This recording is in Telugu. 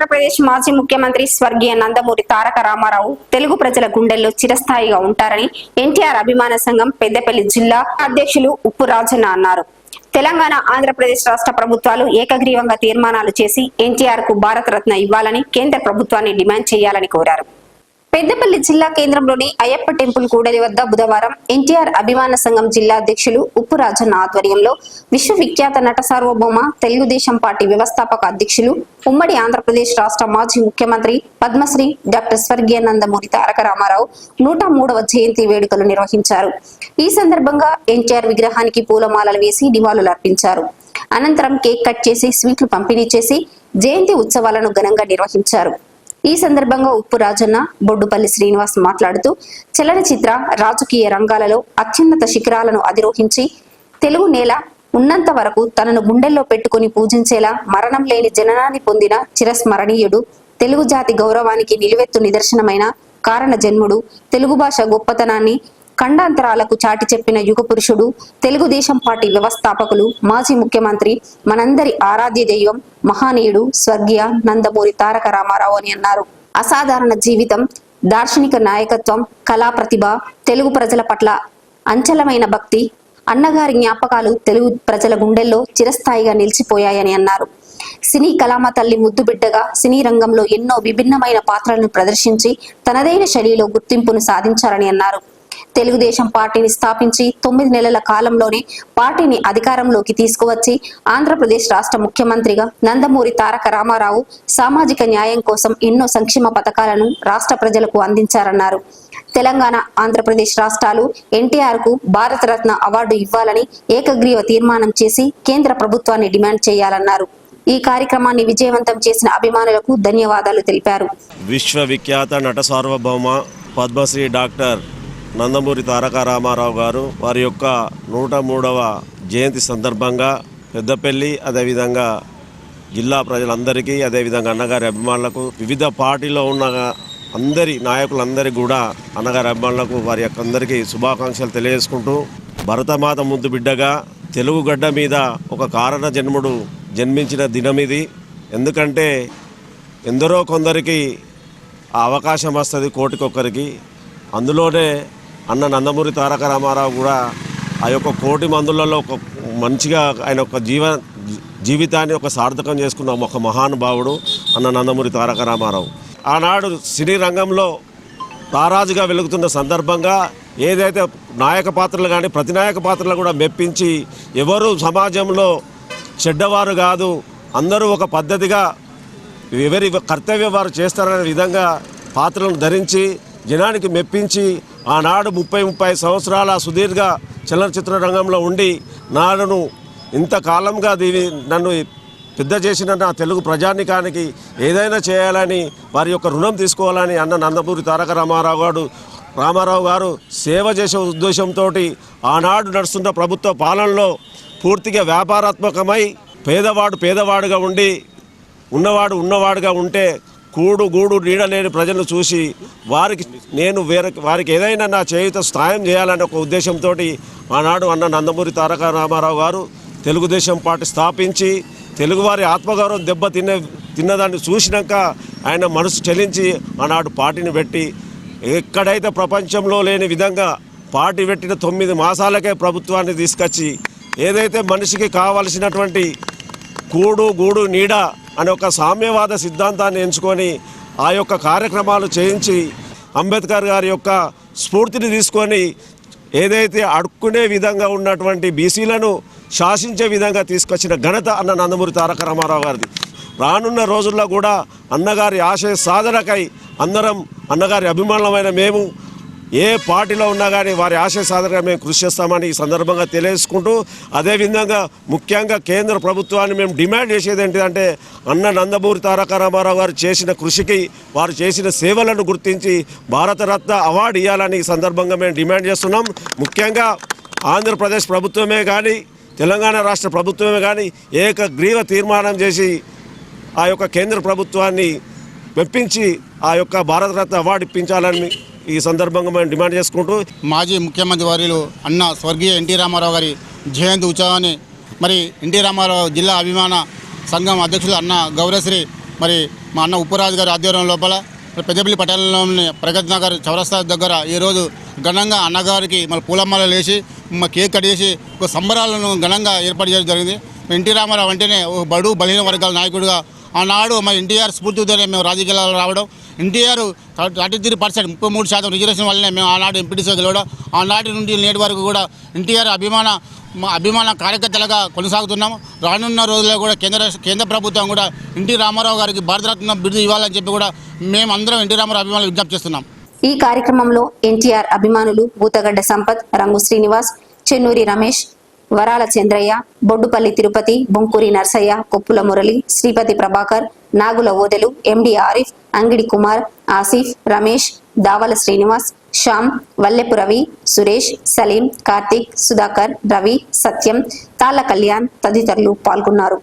ఆంధ్రప్రదేశ్ మాజీ ముఖ్యమంత్రి స్వర్గీయ నందమూరి తారక రామారావు తెలుగు ప్రజల గుండెల్లో చిరస్థాయిగా ఉంటారని ఎన్టీఆర్ అభిమాన సంఘం పెద్దపల్లి జిల్లా అధ్యక్షులు ఉప్పు రాజన్న అన్నారు. తెలంగాణ ఆంధ్రప్రదేశ్ రాష్ట్ర ప్రభుత్వాలు ఏకగ్రీవంగా తీర్మానాలు చేసి ఎన్టీఆర్కు భారతరత్న ఇవ్వాలని కేంద్ర ప్రభుత్వాన్ని డిమాండ్ చేయాలని కోరారు. పెద్దపల్లి జిల్లా కేంద్రంలోని అయ్యప్ప టెంపుల్ కూడలి వద్ద బుధవారం ఎన్టీఆర్ అభిమాన సంఘం జిల్లా అధ్యక్షులు ఉప్పు రాజన్న ఆధ్వర్యంలో విశ్వవిఖ్యాత నట సార్వభౌమ తెలుగుదేశం పార్టీ వ్యవస్థాపక అధ్యక్షులు ఉమ్మడి ఆంధ్రప్రదేశ్ రాష్ట్ర మాజీ ముఖ్యమంత్రి పద్మశ్రీ డాక్టర్ స్వర్గీయ నందమూరి తారక రామారావు నూట మూడవ జయంతి వేడుకలు నిర్వహించారు. ఈ సందర్భంగా ఎన్టీఆర్ విగ్రహానికి పూలమాలలు వేసి నివాళులు అర్పించారు. అనంతరం కేక్ కట్ చేసి స్వీట్లు పంపిణీ చేసి జయంతి ఉత్సవాలను ఘనంగా నిర్వహించారు. ఈ సందర్భంగా ఉప్పు రాజన్న బొడ్డుపల్లి శ్రీనివాస్ మాట్లాడుతూ చలనచిత్ర రాజకీయ రంగాలలో అత్యున్నత శిఖరాలను అధిరోహించి తెలుగు నేల ఉన్నంత వరకు తనను గుండెల్లో పెట్టుకుని పూజించేలా మరణం లేని జననాన్ని పొందిన చిరస్మరణీయుడు తెలుగు జాతి గౌరవానికి నిలువెత్తు నిదర్శనమైన కారణ జన్ముడు తెలుగు భాష గొప్పతనాన్ని ఖండాంతరాలకు చాటి చెప్పిన యుగ పురుషుడు తెలుగుదేశం పార్టీ వ్యవస్థాపకులు మాజీ ముఖ్యమంత్రి మనందరి ఆరాధ్య దైవం మహానీయుడు స్వర్గీయ నందమూరి తారక రామారావు అని అన్నారు. అసాధారణ జీవితం దార్శనిక నాయకత్వం కళా ప్రతిభ తెలుగు ప్రజల పట్ల అంచలమైన భక్తి అన్నగారి జ్ఞాపకాలు తెలుగు ప్రజల గుండెల్లో చిరస్థాయిగా నిలిచిపోయాయని అన్నారు. సినీ కళామ తల్లి ముద్దు బిడ్డగా సినీ రంగంలో ఎన్నో విభిన్నమైన పాత్రలను ప్రదర్శించి తనదైన శైలిలో గుర్తింపును సాధించారని అన్నారు. తెలుగుదేశం పార్టీని స్థాపించి తొమ్మిది నెలల కాలంలోనే పార్టీని అధికారంలోకి తీసుకువచ్చి ఆంధ్రప్రదేశ్ రాష్ట్ర ముఖ్యమంత్రిగా నందమూరి తారక రామారావు సామాజిక న్యాయం కోసం ఎన్నో సంక్షేమ పథకాలను రాష్ట్ర ప్రజలకు అందించారన్నారు. తెలంగాణ ఆంధ్రప్రదేశ్ రాష్ట్రాలు ఎన్టీఆర్కు భారతరత్న అవార్డు ఇవ్వాలని ఏకగ్రీవ తీర్మానం చేసి కేంద్ర ప్రభుత్వాన్ని డిమాండ్ చేయాలన్నారు. ఈ కార్యక్రమాన్ని విజయవంతం చేసిన అభిమానులకు ధన్యవాదాలు తెలిపారు. విశ్వవిఖ్యాత నట సార్వభౌమ పద్మశ్రీ డాక్టర్ నందమూరి తారక రామారావు గారు వారి యొక్క నూట మూడవ జయంతి సందర్భంగా పెద్దపల్లి అదేవిధంగా జిల్లా ప్రజలందరికీ అదేవిధంగా అన్నగారి అభిమానులకు వివిధ పార్టీలో ఉన్న అందరి నాయకులందరికీ కూడా అన్నగారి అభిమానులకు వారి యొక్క అందరికీ శుభాకాంక్షలు తెలియజేసుకుంటూ భరతమాత ముద్దు బిడ్డగా తెలుగు గడ్డ మీద ఒక కారణ జన్ముడు జన్మించిన దినం ఇది. ఎందుకంటే ఎందరో కొందరికి ఆ అవకాశం వస్తుంది కోటికొక్కరికి. అందులోనే అన్న నందమూరి తారక రామారావు కూడా ఆ యొక్క కోటి మందులలో ఒక మంచిగా ఆయన ఒక జీవ జీవితాన్ని ఒక సార్థకం చేసుకున్న ఒక మహానుభావుడు అన్న నందమూరి తారక రామారావు. ఆనాడు సినీ రంగంలో తారాజుగా వెలుగుతున్న సందర్భంగా ఏదైతే నాయక పాత్రలు కానీ ప్రతినాయక పాత్రలు కూడా మెప్పించి ఎవరు సమాజంలో చెడ్డవారు కాదు అందరూ ఒక పద్ధతిగా ఎవరి కర్తవ్యం వారు చేస్తారనే విధంగా పాత్రలను ధరించి జనానికి మెప్పించి ఆనాడు ముప్పై ముప్పై సంవత్సరాల సుదీర్ఘ చలనచిత్ర రంగంలో ఉండి నాడును ఇంతకాలంగా దీని నన్ను పెద్ద చేసిన నా తెలుగు ప్రజానికానికి ఏదైనా చేయాలని వారి యొక్క రుణం తీసుకోవాలని అన్న నందమూరి తారక రామారావు గారు రామారావు గారు సేవ చేసే ఉద్దేశంతో ఆనాడు నడుస్తున్న ప్రభుత్వ పాలనలో పూర్తిగా వ్యాపారాత్మకమై పేదవాడు పేదవాడుగా ఉండి ఉన్నవాడు ఉన్నవాడుగా ఉంటే కూడు గూడు ప్రజలు ప్రజలను చూసి వారికి నేను వేరే వారికి ఏదైనా నా చేయుత సాయం చేయాలనే ఒక ఉద్దేశంతో ఆనాడు అన్న నందమూరి తారక రామారావు గారు తెలుగుదేశం పార్టీ స్థాపించి తెలుగువారి ఆత్మగౌరవం దెబ్బ తిన్న తిన్నదాన్ని చూసినాక ఆయన మనసు చెలించి ఆనాడు పార్టీని పెట్టి ఎక్కడైతే ప్రపంచంలో లేని విధంగా పార్టీ పెట్టిన తొమ్మిది మాసాలకే ప్రభుత్వాన్ని తీసుకొచ్చి ఏదైతే మనిషికి కావలసినటువంటి కూడు గూడు నీడ అనే ఒక సామ్యవాద సిద్ధాంతాన్ని ఎంచుకొని ఆ యొక్క కార్యక్రమాలు చేయించి అంబేద్కర్ గారి యొక్క స్ఫూర్తిని తీసుకొని ఏదైతే అడుక్కునే విధంగా ఉన్నటువంటి బీసీలను శాసించే విధంగా తీసుకొచ్చిన ఘనత అన్న నందమూరి తారక రామారావు గారిది. రానున్న రోజుల్లో కూడా అన్నగారి ఆశయ సాధనకై అందరం అన్నగారి అభిమానులమైన మేము ఏ పార్టీలో ఉన్నా కానీ వారి ఆశయ సాధనగా మేము కృషి చేస్తామని ఈ సందర్భంగా తెలియజేసుకుంటూ అదేవిధంగా ముఖ్యంగా కేంద్ర ప్రభుత్వాన్ని మేము డిమాండ్ చేసేది ఏంటిదంటే అన్న నందమూరి తారక రామారావు గారు చేసిన కృషికి వారు చేసిన సేవలను గుర్తించి భారతరత్న అవార్డు ఇవ్వాలని ఈ సందర్భంగా మేము డిమాండ్ చేస్తున్నాం. ముఖ్యంగా ఆంధ్రప్రదేశ్ ప్రభుత్వమే కానీ తెలంగాణ రాష్ట్ర ప్రభుత్వమే కానీ ఏకగ్రీవ తీర్మానం చేసి ఆ యొక్క కేంద్ర ప్రభుత్వాన్ని మెప్పించి ఆ యొక్క భారతరత్న అవార్డు ఇప్పించాలని ఈ సందర్భంగా మేము డిమాండ్ చేసుకుంటూ మాజీ ముఖ్యమంత్రి వర్యులు అన్న స్వర్గీయ ఎన్టీ రామారావు గారి జయంతి ఉత్సవాన్ని మరి ఎన్టీ రామారావు జిల్లా అభిమాన సంఘం అధ్యక్షులు అన్న గౌరశ్రీ మరి మా అన్న ఉప్పురాజు గారి ఆధ్వర్యం లోపల పెద్దపల్లి పట్టణంలోని ప్రగతి నగర్ చౌరస్తా దగ్గర ఈరోజు ఘనంగా అన్నగారికి మన పూలమాలలు వేసి మా కేక్ కట్ చేసి ఒక సంబరాలను ఘనంగా ఏర్పాటు చేయడం జరిగింది. ఎన్టీ రామారావు అంటేనే ఒక బడు బలహీన వర్గాల నాయకుడిగా ఆనాడు మా ఎన్టీఆర్ స్ఫూర్తితోనే మేము రాజకీయాల్లో రావడం ఎన్టీఆర్ థర్టీ త్రీ పర్సెంట్ ముప్పై మూడు శాతం రిజర్వేషన్ వల్లనే మేము ఆనాడు ఎంపీటీసీ గెలవడం ఆనాటి నుండి నేటి వరకు కూడా ఎన్టీఆర్ అభిమాన అభిమాన కార్యకర్తలుగా కొనసాగుతున్నాము. రానున్న రోజుల్లో కూడా కేంద్ర కేంద్ర ప్రభుత్వం కూడా ఎన్టీ రామారావు గారికి భారతరత్న బిరుదు ఇవ్వాలని చెప్పి కూడా మేమందరం ఎన్టీ రామారావు అభిమానులు విజ్ఞప్తి చేస్తున్నాం. ఈ కార్యక్రమంలో ఎన్టీఆర్ అభిమానులు భూతగడ్డ సంపత్ రంగు శ్రీనివాస్ చెన్నూరి రమేష్ వరాల చంద్రయ్య బొడ్డుపల్లి తిరుపతి బొంకూరి నర్సయ్య కొప్పుల మురళి శ్రీపతి ప్రభాకర్ నాగుల ఓదెలు ఎండి ఆరిఫ్ అంగిడి కుమార్ ఆసిఫ్ రమేష్ దావల శ్రీనివాస్ శ్యామ్ వల్లెపు రవి సురేష్ సలీం కార్తీక్ సుధాకర్ రవి సత్యం తాళ్ళ కళ్యాణ్ తదితరులు పాల్గొన్నారు.